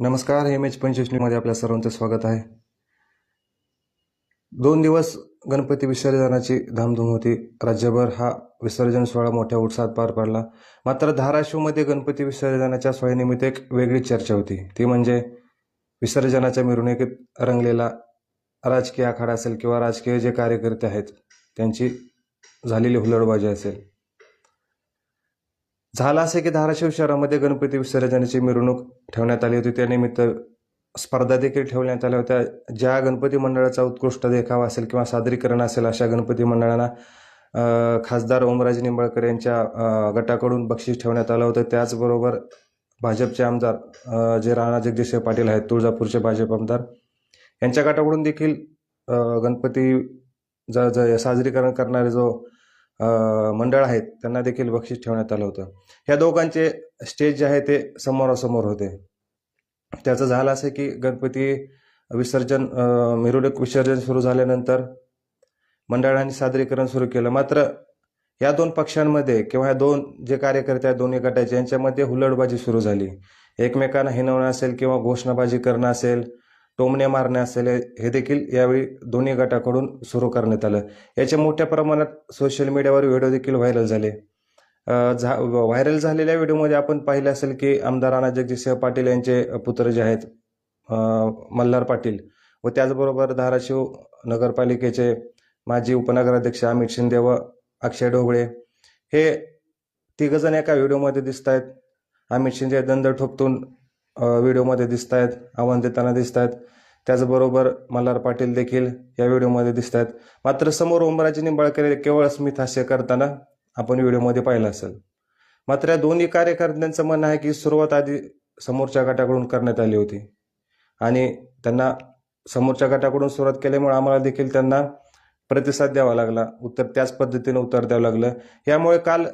नमस्कार M H पंचवीसमध्ये आपल्या सर्वांचं स्वागत आहे. दोन दिवस गणपती विसर्जनाची धामधूम होती. राज्यभर हा विसर्जन सोहळा मोठ्या उत्साहात पार पडला. मात्र धाराशिवमध्ये गणपती विसर्जनाच्या सोहळ्यानिमित्त एक वेगळी चर्चा होती. ती म्हणजे विसर्जनाच्या मिरवणुकीत रंगलेला राजकीय आखाडा असेल किंवा राजकीय जे कार्यकर्ते आहेत त्यांची झालेली हुलडबाजी असेल. झालं असे की धाराशिव शहरामध्ये गणपती विसर्जनाची मिरवणूक ठेवण्यात आली होती. त्यानिमित्त स्पर्धा देखील ठेवण्यात आल्या होत्या. ज्या गणपती मंडळाचा उत्कृष्ट देखावा असेल किंवा सादरीकरण असेल अशा गणपती मंडळांना खासदार ओमराजे निंबाळकर यांच्या गटाकडून बक्षीस ठेवण्यात आलं होतं. त्याचबरोबर भाजपचे आमदार जे राणा जगदीश पाटील आहेत तुळजापूरचे भाजप आमदार यांच्या गटाकडून देखील गणपती ज ज साजरीकरण करणारे जो मंडळ आहेत त्यांना देखील बक्षीस ठेवण्यात आलं होतं. ह्या दोघांचे स्टेज जे आहे ते समोरासमोर होते. त्याचं झालं असं की गणपती विसर्जन मिरवणूक विसर्जन सुरू झाल्यानंतर मंडळांनी सादरीकरण सुरू केलं. मात्र या दोन पक्षांमध्ये किंवा ह्या दोन जे कार्यकर्ते आहेत दोन्ही गटाचे यांच्यामध्ये हुलडबाजी सुरू झाली. एकमेकांना हिनवणं असेल किंवा घोषणाबाजी करणं असेल टोमणे मारणे असेल हे देखील यावेळी दोन्ही गटाकडून सुरू करण्यात आलं. याचे मोठ्या प्रमाणात सोशल मीडियावर व्हिडिओ देखील व्हायरल झाले. झा व्हायरल झालेल्या व्हिडिओमध्ये आपण पाहिलं असेल की आमदार राणा जगजितसिंह पाटील यांचे पुत्र जे आहेत मल्हार पाटील व त्याचबरोबर धाराशिव नगरपालिकेचे माजी उपनगराध्यक्ष अमित शिंदे व अक्षय ढोबळे हे तिघजण एका व्हिडिओमध्ये दिसत आहेत अमित शिंदे दंड ठोपतून व्हिडिओमध्ये दिसत आहेत आव्हान देताना दिसत आहेत त्याचबरोबर मल्हार पाटील देखील या व्हिडिओमध्ये दिसत आहेत मात्र समोर ओमराजे निंबाळकर केवळ स्मित हास्य करताना आपण व्हिडिओमध्ये पाहिलं असेल. मात्र या दोन्ही कार्यकर्त्यांचं म्हणणं आहे की सुरुवात आधी समोरच्या गटाकडून करण्यात आली होती. आणि त्यांना समोरच्या गटाकडून सुरुवात केल्यामुळे आम्हाला देखील त्यांना प्रतिसाद द्यावा लागला. उत्तर त्याच पद्धतीने उत्तर द्यावं लागलं. यामुळे काल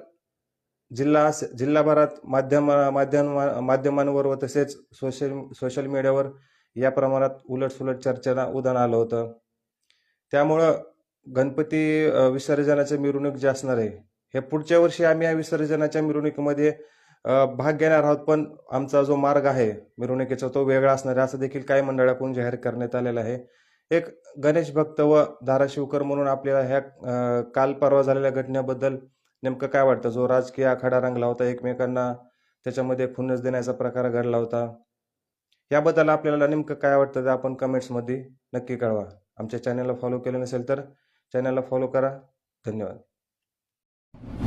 जिल्हा जिल्हाभरात माध्यम माध्यम माध्यमांवर व तसेच सोशल सोशल मीडियावर या प्रमाणात उलटसुलट चर्चेला उदाहरण आलं होतं. त्यामुळं गणपती अ, विसर्जनाचं मिरवणूक जे असणार आहे हे पुढच्या वर्षी आम्ही या विसर्जनाच्या मिरवणुकीमध्ये भाग घेणार आहोत पण आमचा जो मार्ग आहे मिरवणुकीचा तो वेगळा असणार आहे असं देखील काही मंडळाकडून जाहीर करण्यात आलेलं आहे. एक गणेश भक्त व धाराशिवकर म्हणून आपल्याला ह्या काल परवा झालेल्या घटनेबद्दल नेमकं काय वाटतं? जो राजकीय आखाडा रंगला होता एकमेकांना त्याच्यामध्ये खुन्नस देण्याचा प्रकार घडला होता. याबद्दल आपल्याला नेमकं काय वाटतं ते आपण कमेंट्समध्ये नक्की कळवा. आमच्या चॅनलला फॉलो केलं नसेल तर चॅनलला फॉलो करा. धन्यवाद.